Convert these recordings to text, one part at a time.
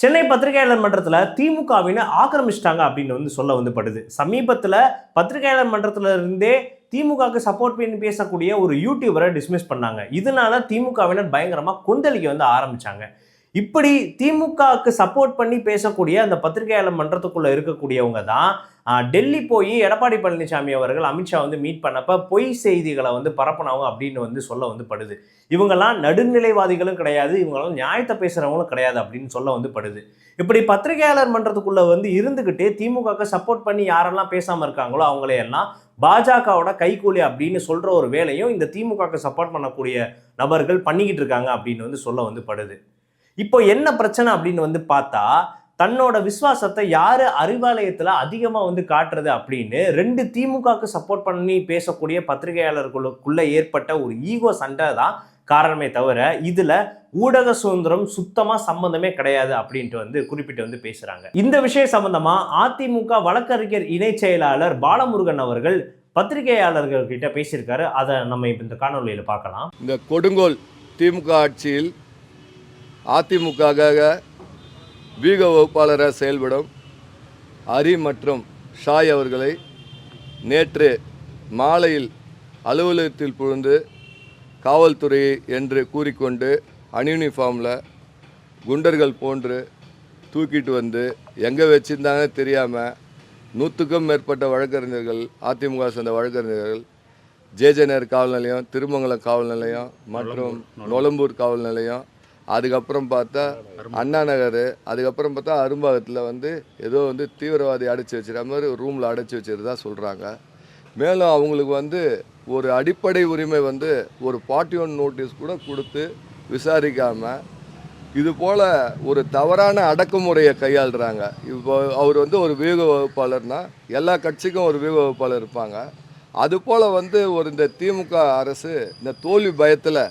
சென்னை பத்திரிகையாளர் மன்றத்தில் திமுகவினை ஆக்கிரமிச்சிட்டாங்க அப்படின்னு வந்து சொல்ல வந்து படுது சமீபத்தில் பத்திரிகையாளர் மன்றத்தில் இருந்தே திமுகவுக்கு சப்போர்ட் பண்ணி பேசக்கூடிய ஒரு யூடியூபரை டிஸ்மிஸ் பண்ணாங்க. இதனால திமுகவினர் பயங்கரமாக கொந்தளிக்க வந்து ஆரம்பித்தாங்க இப்படி திமுகவுக்கு சப்போர்ட் பண்ணி பேசக்கூடிய அந்த பத்திரிகையாளர் மன்றத்துக்குள்ளே இருக்கக்கூடியவங்க தான் டெல்லி போய் எடப்பாடி பழனிசாமி அவர்கள் அமித்ஷா வந்து மீட் பண்ணப்ப பொய் செய்திகளை வந்து பரப்புனவங்க அப்படின்னு வந்து சொல்ல வந்து படுது. இவங்கெல்லாம் நடுநிலைவாதிகளும் கிடையாது இவங்கெல்லாம் நியாயத்தை பேசுகிறவங்களும் கிடையாது அப்படின்னு சொல்ல வந்து படுது. இப்படி பத்திரிகையாளர் மன்றத்துக்குள்ளே வந்து இருந்துக்கிட்டே திமுகவுக்கு சப்போர்ட் பண்ணி யாரெல்லாம் பேசாமல் இருக்காங்களோ அவங்களையெல்லாம் பாஜகவோட கைக்கூலி அப்படின்னு சொல்கிற ஒரு வேலையும் இந்த திமுகவுக்கு சப்போர்ட் பண்ணக்கூடிய நபர்கள் பண்ணிக்கிட்டு இருக்காங்க அப்படின்னு வந்து சொல்ல வந்து படுது. இப்போ என்ன பிரச்சனை அப்படின்னு வந்து பார்த்தா தன்னோட விசுவாசத்தை யார் அறிவாலயத்தில் அதிகமாக வந்து காட்டுறது அப்படின்னு ரெண்டு திமுகவுக்கு சப்போர்ட் பண்ணி பேசக்கூடிய பத்திரிகையாளர்களுக்குள்ளே ஏற்பட்ட ஒரு ஈகோ சண்டை தான் காரணமே தவிர இதில் ஊடக சுதந்திரம் சுத்தமாக சம்பந்தமே கிடையாது அப்படின்ட்டு வந்து குறிப்பிட்டு வந்து பேசுகிறாங்க இந்த விஷயம் சம்மந்தமாக அதிமுக வழக்கறிஞர் இணை செயலாளர் பாலமுருகன் அவர்கள் பத்திரிகையாளர்கள் கிட்ட பேசியிருக்காரு. அதை நம்ம இப்போ இந்த காணொலியில் பார்க்கலாம். இந்த கொடுங்கோல் திமுக ஆட்சியில் அதிமுக வீக வகுப்பாளராக செயல்படும் ஹரி மற்றும் ஷாய் அவர்களை நேற்று மாலையில் அலுவலகத்தில் புகுந்து காவல்துறை என்று கூறிக்கொண்டு அன்யூனிஃபார்மில் குண்டர்கள் போன்று தூக்கிட்டு வந்து எங்கே வச்சுருந்தாங்கன்னு தெரியாமல் நூற்றுக்கும் மேற்பட்ட வழக்கறிஞர்கள் அதிமுக சேர்ந்த வழக்கறிஞர்கள் ஜேஜேநகர் காவல் நிலையம் திருமங்கலம் காவல் நிலையம் மற்றும் நொலம்பூர் காவல் நிலையம் அதுக்கப்புறம் பார்த்தா அண்ணா நகர் அதுக்கப்புறம் பார்த்தா அரும்பாகத்தில் வந்து ஏதோ வந்து தீவிரவாதி அடைச்சி வச்சுற மாதிரி ரூமில் அடைச்சி வச்சுருதா சொல்கிறாங்க மேலும் அவங்களுக்கு வந்து ஒரு அடிப்படை உரிமை வந்து ஒரு பார்ட்டி ஒன் நோட்டீஸ் கூட கொடுத்து விசாரிக்காமல் இது போல் ஒரு தவறான அடக்குமுறையை கையாளுறாங்க. இப்போ அவர் வந்து ஒரு வியூக வகுப்பாளர்னா எல்லா கட்சிக்கும் ஒரு வியூக வகுப்பாளர் இருப்பாங்க. அதுபோல் வந்து ஒரு இந்த திமுக அரசு இந்த தோல்வி பயத்தில்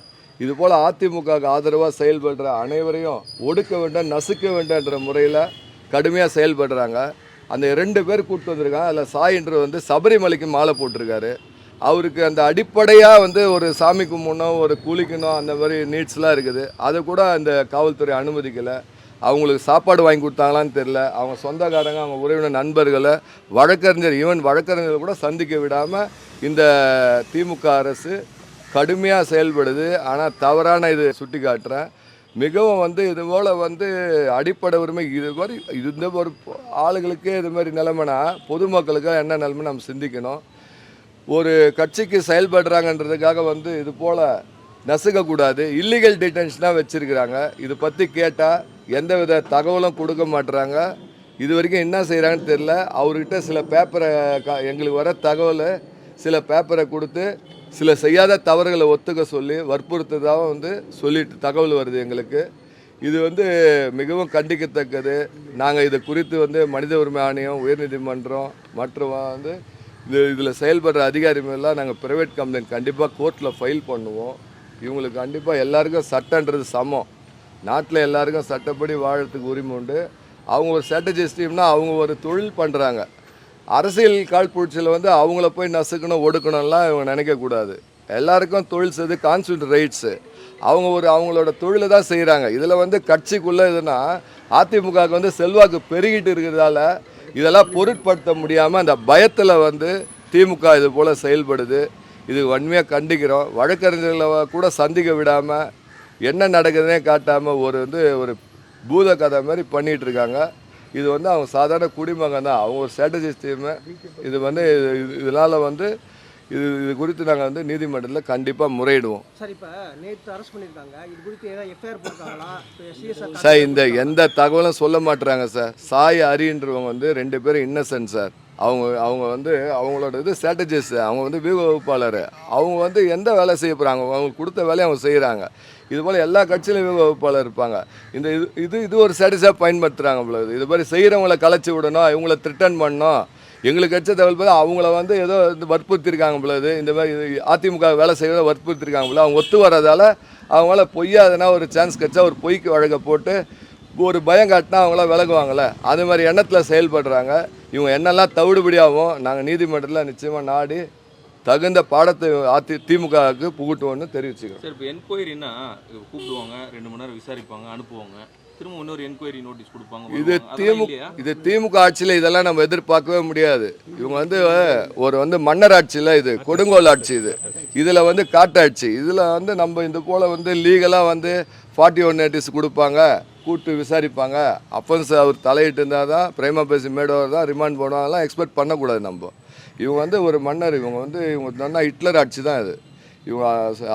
இது போல் அதிமுகவுக்கு ஆதரவாக செயல்படுற அனைவரையும் ஒடுக்க வேண்டும் நசுக்க வேண்டாம்ன்ற முறையில் கடுமையாக செயல்படுறாங்க. அந்த ரெண்டு பேர் கூப்பிட்டு வந்திருக்காங்க. அதில் சாயின்ற வந்து சபரிமலைக்கு மாலை போட்டிருக்காரு. அவருக்கு அந்த அடிப்படையாக வந்து ஒரு சாமி கும்பிடணும் ஒரு குளிக்கணும் அந்த மாதிரி நீட்ஸ்லாம் இருக்குது. அதை கூட அந்த காவல்துறை அனுமதிக்கலை. அவங்களுக்கு சாப்பாடு வாங்கி கொடுத்தாங்களான்னு தெரில அவங்க சொந்தக்காரங்க அவங்க உறவினர் நண்பர்களை வழக்கறிஞர் ஈவன் வழக்கறிஞர்கள் கூட சந்திக்க விடாமல் இந்த திமுக அரசு கடுமையாக செயல்படுது. ஆனால் தவறான இது சுட்டி காட்டுறேன் மிகவும் வந்து இது போல் வந்து அடிப்படை உரிமை இது மாதிரி இது இந்த ஒரு ஆளுகளுக்கே இது மாதிரி நிலைமைனா பொதுமக்களுக்கு என்ன நிலைமை நம்ம சிந்திக்கணும். ஒரு கட்சிக்கு செயல்படுறாங்கன்றதுக்காக வந்து இது போல் நசுக்கக்கூடாது. இல்லீகல் டிடென்ஷனாக வச்சுருக்கிறாங்க. இது பற்றி கேட்டால் எந்தவித தகவலும் கொடுக்க மாட்டுறாங்க இது வரைக்கும் என்ன செய்கிறாங்கன்னு தெரில அவர்கிட்ட சில பேப்பரை க எங்களுக்கு வர தகவலை சில பேப்பரை கொடுத்து சில செய்யாத தவறுகளை ஒத்துக்க சொல்லி வற்புறுத்ததாக வந்து சொல்லிட்டு தகவல் வருது எங்களுக்கு. இது வந்து மிகவும் கண்டிக்கத்தக்கது. நாங்கள் இது குறித்து வந்து மனித உரிமை ஆணையம் உயர்நீதிமன்றம் மற்றும் வந்து இது இதில் செயல்படுற அதிகாரிகளெல்லாம் நாங்கள் ப்ரைவேட் கம்ப்ளைண்ட் கண்டிப்பாக கோர்ட்டில் ஃபைல் பண்ணுவோம். இவங்களுக்கு கண்டிப்பாக எல்லாருக்கும் சட்டன்றது சமம். நாட்டில் எல்லாருக்கும் சட்டப்படி வாழறதுக்கு உரிமை உண்டு. அவங்க ஒரு ஸ்ட்ராட்டஜிஸ்டீம்னா அவங்க ஒரு தொழில் பண்ணுறாங்க அரசியல் காழ்ப்புணர்ச்சியில் வந்து அவங்கள போய் நசுக்கணும் ஒடுக்கணும்லாம் இவங்க நினைக்கக்கூடாது. எல்லாருக்கும் தொழில் செய்து கான்ஸ்டியூட் ரைட்ஸு அவங்க ஒரு அவங்களோட தொழிலை தான் செய்கிறாங்க இதில் வந்து கட்சிக்குள்ளே இதுனா அதிமுகவுக்கு வந்து செல்வாக்கு பெருகிட்டு இருக்கிறதால இதெல்லாம் பொருட்படுத்த முடியாமல் அந்த பயத்தில் வந்து திமுக இது போல் செயல்படுது. இது வன்மையாக கண்டிக்கிறோம். வழக்கறிஞர்களை கூட சந்திக்க விடாமல் என்ன நடக்குதுன்னே காட்டாமல் ஒரு வந்து ஒரு பூத கதை மாதிரி பண்ணிகிட்டு இருக்காங்க. இது வந்து அவங்க சாதாரண குடிமகன் தான். அவங்க ஒரு ஸ்ட்ராட்டஜிஸ்ட் டீமு இது வந்து இதனால் வந்து இது இது குறித்து நாங்கள் வந்து நீதிமன்றத்தில் கண்டிப்பாக முறையிடுவோம். சார் இப்போ நேற்று அரெஸ்ட் பண்ணியிருக்காங்க இது குறித்து ஏதாவது எஃப்ஐஆர் போட்டிருக்காங்களா? இப்போ சிஎஸ்ஆர் சார் இந்த எந்த தகவலும் சொல்ல மாட்டுறாங்க சார். சாய் ஹரின்றவங்க வந்து ரெண்டு பேரும் இன்னசென்ட் சார். அவங்க அவங்க வந்து அவங்களோட இது ஸ்ட்ராட்டஜிஸ்ட் அவங்க வந்து வியூக வகுப்பாளர். அவங்க வந்து எந்த வேலை செய்ய போகிறாங்க அவங்க கொடுத்த வேலையை அவங்க செய்கிறாங்க இது போல் எல்லா கட்சியிலும் வியூக வகுப்பாளர் இருப்பாங்க. இந்த இது இது இது ஒரு ஸ்ட்ராட்டஜியாக பயன்படுத்துகிறாங்க இது. மாதிரி செய்கிறவங்கள கலைச்சி விடணும் இவங்கள த்ரிட்டன் பண்ணணும். எங்களுக்கு கட்சி தகவல் பார்த்து அவங்கள வந்து ஏதோ வந்து வற்புறுத்திருக்காங்க பொழுது இந்த மாதிரி இது அதிமுக வேலை செய்வதை வற்புறுத்திருக்காங்க போல. அவங்க ஒத்து வர்றதால அவங்களால பொய்யா எதனா ஒரு சான்ஸ் கிடைச்சா ஒரு பொய்க்கு வழக்க போட்டு ஒரு பயம் காட்டினா அவங்களாம் விலகுவாங்கள்ல அது மாதிரி எண்ணத்தில் செயல்படுறாங்க. இவங்க என்னெல்லாம் தவிடுபடியாகும் நாங்கள் நீதிமன்றத்தில் நிச்சயமாக நாடி தகுந்த பாடத்தை அதி திமுகவுக்கு புகுட்டுவோன்னு தெரிவிச்சுக்கிறோம். சார் இப்போ என்கொயரின்னா கூப்பிடுவாங்க ரெண்டு மணி நேரம் விசாரிப்பாங்க அனுப்புவாங்க. திரும்ப இன்னொரு என்கொயரி நோட்டீஸ் கொடுப்பாங்க இது திமுக? இது திமுக ஆட்சியில் இதெல்லாம் நம்ம எதிர்பார்க்கவே முடியாது. இவங்க வந்து ஒரு வந்து மன்னர் ஆட்சியில் இது கொடுங்கோல் ஆட்சி இது. இதில் வந்து காட்டாட்சி இதில் வந்து நம்ம இந்த போல் வந்து லீகலாக வந்து ஃபார்ட்டி ஒன் நோட்டீஸ் கொடுப்பாங்க. கூட்டு விசாரிப்பாங்க. அப்பன்ஸ் அவர் தலையிட்டு இருந்தால் தான் பிரேமா பேசி மேடோவர் தான் ரிமாண்ட் பண்ணுவாங்கலாம் எக்ஸ்பெக்ட் பண்ணக்கூடாது நம்ம. இவங்க வந்து ஒரு மன்னர். இவங்க வந்து இவங்க சொன்னா ஹிட்லர் ஆட்சி தான் இது. இவங்க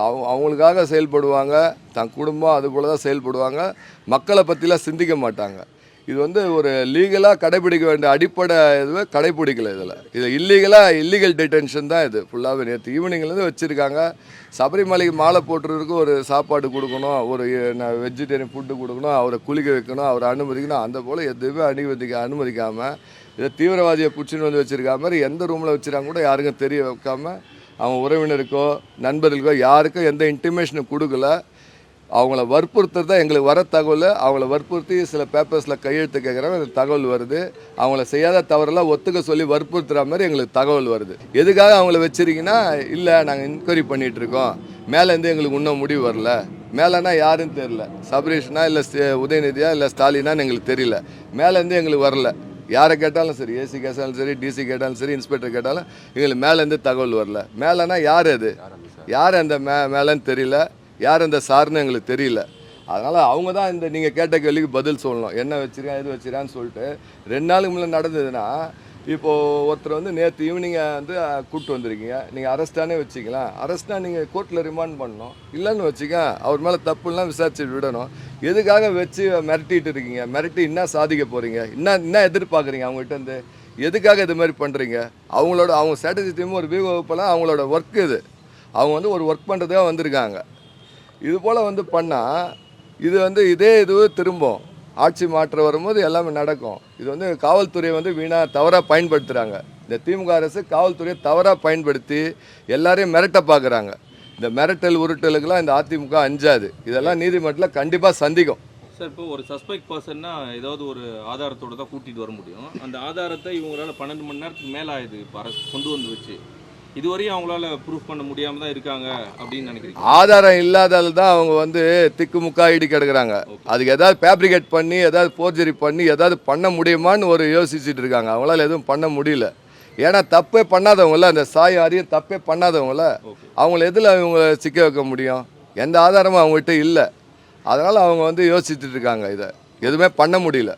அவங்க- அவங்களுக்காக செயல்படுவாங்க தன் குடும்பம் அது போல் தான் செயல்படுவாங்க மக்களை பற்றிலாம் சிந்திக்க மாட்டாங்க. இது வந்து ஒரு லீகலாக கடைபிடிக்க வேண்டிய அடிப்படை இதுவே கடைபிடிக்கல இதில். இது இல்லீகலாக இல்லீகல் டிடென்ஷன் தான் இது. ஃபுல்லாகவே நேற்று ஈவினிங்லேருந்து வச்சுருக்காங்க. சபரிமலைக்கு மாலை போட்டுறதுக்கு ஒரு சாப்பாடு கொடுக்கணும் ஒரு வெஜிடேரியன் ஃபுட்டு கொடுக்கணும் அவரை குளிக்க வைக்கணும் அவரை அனுமதிக்கணும் அந்த போல் எதுவுமே அனுமதிக்க அனுமதிக்காமல் இதை தீவிரவாதியை பிடிச்சின்னு வந்து வச்சிருக்க எந்த ரூமில் வச்சுருக்காங்க கூட யாருக்கும் தெரிய வைக்காமல் அவங்க உறவினருக்கோ நண்பர்களுக்கோ யாருக்கும் எந்த இன்டிமேஷனும் கொடுக்கல அவங்கள வற்புறுத்துறது தான் எங்களுக்கு வர தகவல். அவங்கள வற்புறுத்தி சில பேப்பர்ஸில் கையெழுத்து கேட்குறாங்க அந்த தகவல் வருது. அவங்கள செய்யாத தவறெல்லாம் ஒத்துக்க சொல்லி வற்புறுத்துகிற மாதிரி எங்களுக்கு தகவல் வருது. எதுக்காக அவங்கள வச்சுருக்கீங்கன்னா இல்லை நாங்கள் இன்கொயரி பண்ணிகிட்ருக்கோம் இருக்கோம். மேலேருந்து எங்களுக்கு இன்னும் முடிவு வரல. மேலேனா யாருன்னு தெரில சபரீஷ்னா இல்லை உதயநிதியா இல்லை ஸ்டாலினான்னு எங்களுக்கு தெரியல. மேலேருந்து எங்களுக்கு வரல. யாரை கேட்டாலும் சரி ஏசி கேட்டாலும் சரி டிசி கேட்டாலும் சரி இன்ஸ்பெக்டர் கேட்டாலும் எங்களுக்கு மேலேருந்து தகவல் வரல. மேலேனா யார் அது? யார் அந்த மே மேலேன்னு தெரியல. யார் அந்த சார்னு எங்களுக்கு தெரியல. அதனால் அவங்க தான் இந்த நீங்கள் கேட்ட கேள்விக்கு பதில் சொல்லணும். என்ன வச்சுருக்கேன் எது வச்சிருக்கான்னு சொல்லிட்டு ரெண்டு நாளுக்கு முன்னே நடந்ததுன்னா இப்போது ஒருத்தர் வந்து நேற்று ஈவினிங்கை வந்து கூப்பிட்டு வந்திருக்கீங்க. நீங்கள் அரெஸ்டானே வச்சிக்கலாம் அரெஸ்ட்னா நீங்கள் கோர்ட்டில் ரிமாண்ட் பண்ணணும். இல்லைன்னு வச்சுக்க அவர் மேலே தப்புலாம் விசாரிச்சு விடணும். எதுக்காக வச்சு மிரட்டிட்டு இருக்கீங்க? மிரட்டி என்ன சாதிக்க போகிறீங்க என்ன என்ன எதிர்பார்க்குறீங்க அவங்ககிட்ட இருந்து? எதுக்காக இது மாதிரி பண்ணுறீங்க அவங்களோட அவங்க ஸ்ட்ராட்டஜி டீம் ஒரு விவோ வகுப்பெல்லாம் அவங்களோட ஒர்க் இது. அவங்க வந்து ஒரு ஒர்க் பண்ணுறதுக்காக வந்திருக்காங்க. இது போல் வந்து பண்ணால் இது வந்து இதே இது திரும்பும். ஆட்சி மாற்றம் வரும்போது எல்லாமே நடக்கும். இது வந்து காவல்துறையை வந்து வீணாக தவறாக பயன்படுத்துகிறாங்க இந்த திமுக அரசு காவல்துறையை தவறாக பயன்படுத்தி எல்லாரையும் மிரட்ட பார்க்குறாங்க இந்த மிரட்டல் உருட்டலுக்கெல்லாம் இந்த அதிமுக அஞ்சாது. இதெல்லாம் நீதிமன்றத்தில் கண்டிப்பாக சந்திக்கும். சார் இப்போ ஒரு சஸ்பெக்ட் பர்சன்னா ஏதாவது ஒரு ஆதாரத்தோடு தான் கூட்டிகிட்டு வர முடியும். அந்த ஆதாரத்தை இவங்களால பன்னெண்டு மணி நேரத்துக்கு மேலே ஆயுது இப்போ அரசு கொண்டு வந்து வச்சு. இதுவரையும் அவங்களால ப்ரூஃப் பண்ண முடியாம தான் இருக்காங்க அப்படின்னு நினைக்கிறீங்க? ஆதாரம் இல்லாதால தான் அவங்க வந்து திக்குமுக்கா இடி கிடக்குறாங்க. அதுக்கு ஏதாவது ஃபேப்ரிகேட் பண்ணி ஏதாவது ஃபோர்ஜரி பண்ணி ஏதாவது பண்ண முடியுமான்னு ஒரு யோசிச்சுட்டு இருக்காங்க. அவங்களால எதுவும் பண்ண முடியல. ஏன்னா தப்பே பண்ணாதவங்கள அந்த சாய் ஆரியம் தப்பே பண்ணாதவங்கள அவங்கள எதில் அவங்க சிக்க வைக்க முடியும்? எந்த ஆதாரமும் அவங்ககிட்ட இல்லை. அதனால் அவங்க வந்து யோசிச்சுட்டு இருக்காங்க இதை. எதுவுமே பண்ண முடியல.